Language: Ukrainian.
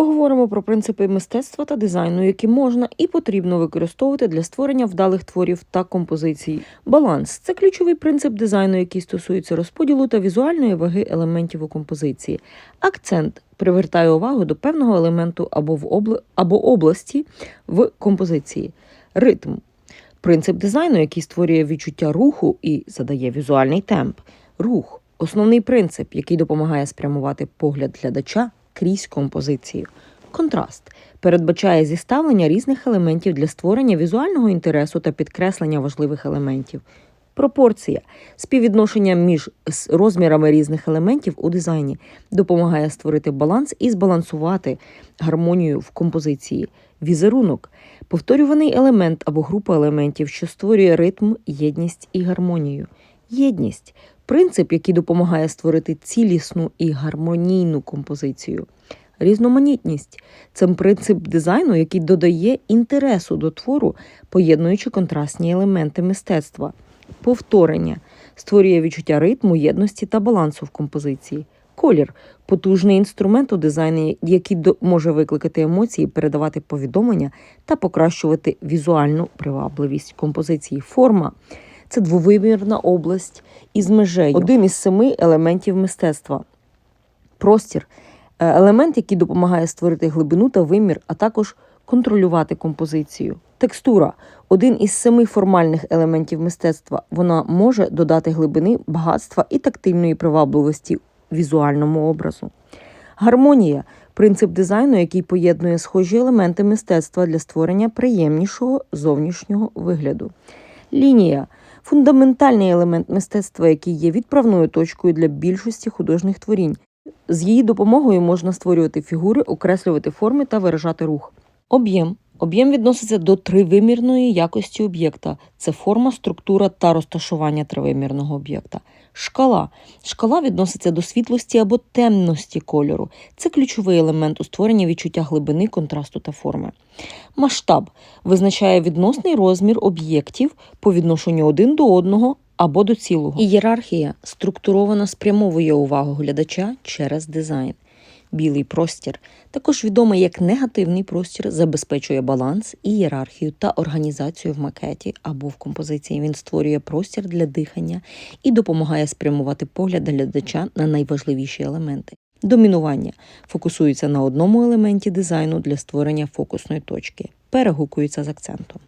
Поговоримо про принципи мистецтва та дизайну, які можна і потрібно використовувати для створення вдалих творів та композицій. Баланс це ключовий принцип дизайну, який стосується розподілу та візуальної ваги елементів у композиції. Акцент привертає увагу до певного елементу або в обла... або області в композиції. Ритм принцип дизайну, який створює відчуття руху і задає візуальний темп. Рух основний принцип, який допомагає спрямувати погляд глядача крізь композицію. Контраст передбачає зіставлення різних елементів для створення візуального інтересу та підкреслення важливих елементів. Пропорція співвідношення між розмірами різних елементів у дизайні допомагає створити баланс і збалансувати гармонію в композиції. Візерунок повторюваний елемент або група елементів, що створює ритм, єдність і гармонію. Єдність принцип, який допомагає створити цілісну і гармонійну композицію. Різноманітність це принцип дизайну, який додає інтересу до твору, поєднуючи контрастні елементи мистецтва. Повторення створює відчуття ритму, єдності та балансу в композиції. Колір потужний інструмент у дизайні, який може викликати емоції, передавати повідомлення та покращувати візуальну привабливість композиції. Форма це двовимірна область із межею, один із семи елементів мистецтва. Простір е, елемент, який допомагає створити глибину та вимір, а також контролювати композицію. Текстура один із семи формальних елементів мистецтва. Вона може додати глибини, багатства і тактильної привабливості візуальному образу. Гармонія принцип дизайну, який поєднує схожі елементи мистецтва для створення приємнішого зовнішнього вигляду. Лінія фундаментальний елемент мистецтва, який є відправною точкою для більшості художніх творінь. З її допомогою можна створювати фігури, окреслювати форми та виражати рух. Об'єм. Об'єм відноситься до тривимірної якості об'єкта. Це форма, структура та розташування тривимірного об'єкта. Шкала. Шкала відноситься до світлості або темності кольору. Це ключовий елемент у створенні відчуття глибини, контрасту та форми. Масштаб визначає відносний розмір об'єктів по відношенню один до одного або до цілого. Ієрархія структуровано спрямовує увагу глядача через дизайн. Білий простір, також відомий як негативний простір, забезпечує баланс, ієрархію та організацію в макеті або в композиції. Він створює простір для дихання і допомагає спрямувати погляд глядача на найважливіші елементи. Домінування фокусується на одному елементі дизайну для створення фокусної точки, перегукується з акцентом.